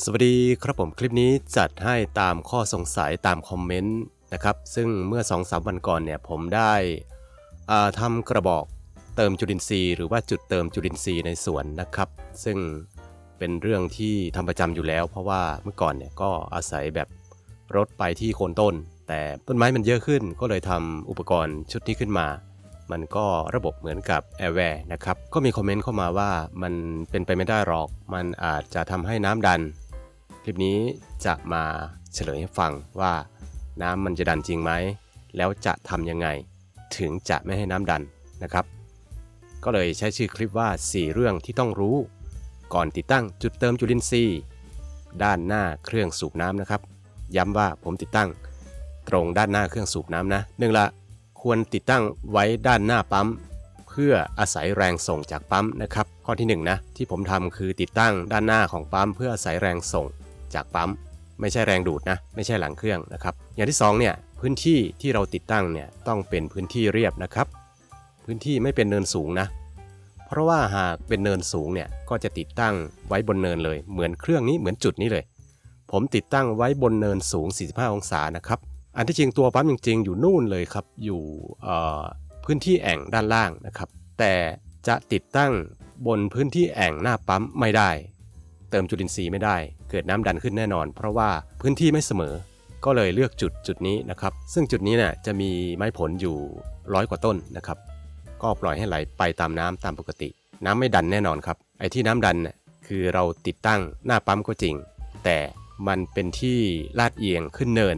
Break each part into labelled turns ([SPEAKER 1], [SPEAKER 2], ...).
[SPEAKER 1] สวัสดีครับผมคลิปนี้จัดให้ตามข้อสงสัยตามคอมเมนต์นะครับ ซึ่งเมื่อ2-3วันก่อนเนี่ยผมได้ทำกระบอกเติมจุลินทรีย์หรือว่าจุดเติมจุลินทรีย์ในสวนนะครับ ซึ่งเป็นเรื่องที่ทำประจำอยู่แล้ว เพราะว่าเมื่อก่อนเนี่ยก็อาศัยแบบรถไปที่โคนต้น แต่ต้นไม้มันเยอะขึ้น ก็เลยทำอุปกรณ์ชุดนี้ขึ้นมา มันก็ระบบเหมือนกับ Airware นะครับ ก็มีคอมเมนต์เข้ามาว่ามันเป็นไปไม่ได้หรอก มันอาจจะทำให้น้ำดัน คลิปนี้จะมาเฉลยให้ฟังว่าน้ำมันจะดันจริงไหม แล้วจะทำยังไง ถึงจะไม่ให้น้ำดันนะครับ ก็เลยใช้ชื่อคลิปว่า 4 เรื่องที่ต้องรู้ ก่อนติดตั้งจุดเติมจุลินทรีย์ ด้านหน้าเครื่องสูบน้ำนะครับ ย้ำว่าผมติดตั้ง ตรงด้านหน้าเครื่องสูบน้ำนะหนึ่งละควรติดตั้งไว้ด้านหน้าปั๊ม เพื่ออาศัยแรงส่งจากปั๊มนะครับ ข้อที่1นงนะที่ผมทำคือติดตั้งด้านหน้าของปั๊ม เพื่ออาศัยแรงส่ง จากปั๊มไม่ใช่แรงดูดนะไม่ใช่หลังเครื่องนะครับอย่างที่2เนี่ยพื้นที่ที่เราติดตั้งเนี่ยต้องเป็นพื้นที่เรียบนะครับ พื้นที่ไม่เป็นเนินสูงนะ เพราะว่าหากเป็นเนินสูงเนี่ยก็จะติดตั้งไว้บนเนินเลย เหมือนเครื่องนี้เหมือนจุดนี้เลย ผมติดตั้งไว้บนเนินสูง 45 องศานะครับอันที่จริงตัวปั๊มจริงๆ อยู่นู่นเลยครับอยู่พื้นที่แอ่งด้านล่างนะครับ แต่จะติดตั้งบนพื้นที่แอ่งหน้าปั๊มไม่ได้ เติมจุลินทรีย์ไม่ได้ เกิดน้ำดันขึ้นแน่นอน เพราะว่าพื้นที่ไม่เสมอ ก็เลยเลือกจุดจุดนี้นะครับ ซึ่งจุดนี้เนี่ยจะมีไม้ผลอยู่ร้อยกว่าต้นนะครับ ก็ปล่อยให้ไหลไปตามน้ำตามปกติ น้ำไม่ดันแน่นอนครับ ไอ้ที่น้ำดันเนี่ยคือเราติดตั้งหน้าปั๊มก็จริง แต่มันเป็นที่ลาดเอียงขึ้นเนิน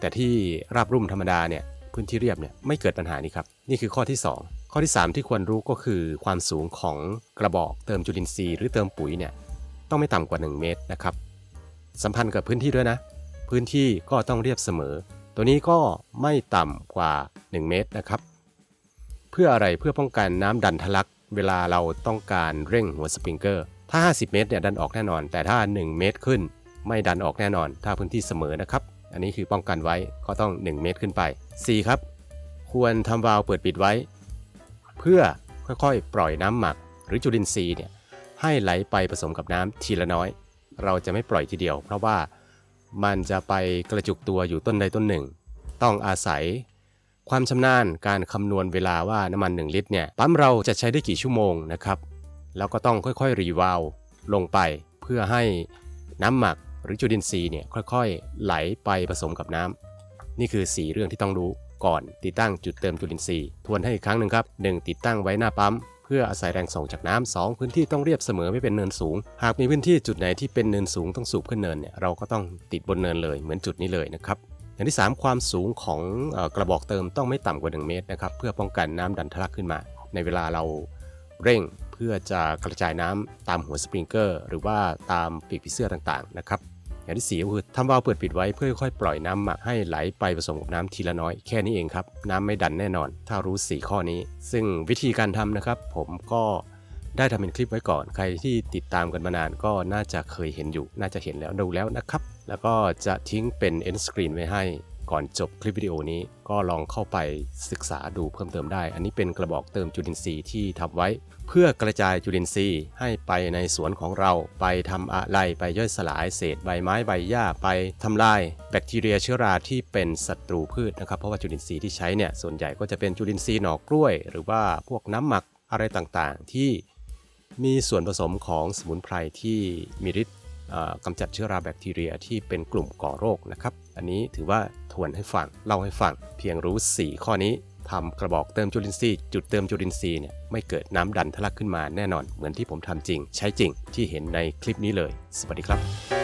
[SPEAKER 1] แต่ที่ราบรุ่มธรรมดาเนี่ยพื้นที่เรียบเนี่ยไม่เกิดปัญหานี้ครับ นี่คือข้อที่ 2 ข้อที่ 3 ที่ควรรู้ก็คือความสูงของกระบอกเติมจุลินทรีย์หรือเติมปุ๋ยเนี่ย ต้องไม่ต่ำกว่า 1 เมตรนะครับสัมพันธ์กับพื้นที่ด้วยนะ พื้นที่ก็ต้องเรียบเสมอ ตัวนี้ก็ไม่ต่ำกว่า 1 เมตรนะครับ เพื่ออะไรเพื่อป้องกันน้ำดันทะลัก เวลาเราต้องการเร่งหัวสปริงเกอร์ ถ้า 50 เมตรเนี่ยดันออกแน่นอน แต่ถ้า 1 เมตรขึ้น ไม่ดันออกแน่นอน ถ้าพื้นที่เสมอนะครับ อันนี้คือป้องกันไว้ก็ต้อง 1 เมตรขึ้นไป 4 ครับ ควรทำวาล์วเปิดปิดไว้ เพื่อค่อยๆ ปล่อยน้ำหมัก หรือจุลินทรีย์เนี่ย ให้ไหลไปผสมกับน้ำทีละน้อย เราจะไม่ปล่อยทีเดียว เพราะว่ามันจะไปกระจุกตัวอยู่ต้นใดต้นหนึ่ง ต้องอาศัย ความชำนาญการคำนวณเวลาว่าน้ำมัน 1 ลิตรเนี่ยปั๊มเราจะใช้ได้กี่ชั่วโมงนะครับ แล้วก็ต้องค่อยๆรีวาลลงไปเพื่อให้น้ำหมักหรือจุลินทรีย์เนี่ยค่อยๆ ไหลไปผสมกับน้ำนี่คือ 4 เรื่องที่ต้องรู้ก่อนติดตั้งจุดเติมจุลินทรีย์ทวนให้อีกครั้งหนึ่งครับ 1. ติดตั้งไว้หน้าปั๊ม พื่ออาศัยแรงส่งจากน้ำ 2. พื้นที่ต้องเรียบเสมอไม่เป็นเนินสูง หากมีพื้นที่จุดไหนที่เป็นเนินสูงต้องสูบขึ้นเนินเนี่ยเราก็ต้องติดบนเนินเลยเหมือนจุดนี้เลยนะครับอย่างที่ 3 ความสูงของกระบอกเติมต้องไม่ต่ำกว่า 1 เมตรนะครับเพื่อป้องกันน้ำดันทะลักขึ้นมา ในเวลาเราเร่งเพื่อจะกระจายน้ำตามหัวสปริงเกอร์ หรือว่าตามปีกผีเสื้อต่างๆนะครับ อย่างที่4ก็คือทำวาล์วเปิดปิดไว้เพื่อค่อยปล่อยน้ำหมักให้ไหลไปผสมกับน้ำทีละน้อย แค่นี้เองครับ น้ำไม่ดันแน่นอน ถ้ารู้ 4 ข้อนี้ ซึ่งวิธีการทำนะครับ ผมก็ได้ทำเป็นคลิปไว้ก่อน ใครที่ติดตามกันมานานก็น่าจะเคยเห็นอยู่ น่าจะเห็นแล้วดูแล้วนะครับ แล้วก็จะทิ้งเป็นเอ็นสกรีนไว้ให้ ก่อนจบคลิปวิดีโอนี้ก็ลองเข้าไปศึกษาดูเพิ่มเติมได้ อันนี้เป็นกระบอกเติมจุลินทรีย์ที่ทำไว้ เพื่อกระจายจุลินทรีย์ให้ไปในสวนของเรา ไปทำอะไรไปย่อยสลายเศษใบไม้ใบหญ้าไปทำลาย แบคทีเรียเชื้อราที่เป็นศัตรูพืชนะครับเพราะว่าจุลินทรีย์ที่ใช้เนี่ยส่วนใหญ่ก็จะเป็นจุลินทรีย์หนอกล้วย หรือว่าพวกน้ำหมักอะไรต่างๆ ที่มีส่วนผสมของสมุนไพรที่มีฤทธิ์ กำจัดเชื้อราแบคทีเรียที่เป็นกลุ่มก่อโรคนะครับ อันนี้ถือว่าทวนให้ฟังเล่าให้ฟัง เพียงรู้ 4 ข้อนี้ทำกระบอกเติมจุลินทรีย์จุดเติมจุลินทรีย์เนี่ยไม่เกิดน้ำดันทะลักขึ้นมาแน่นอน เหมือนที่ผมทำจริง ใช้จริงที่เห็นในคลิปนี้เลย สวัสดีครับ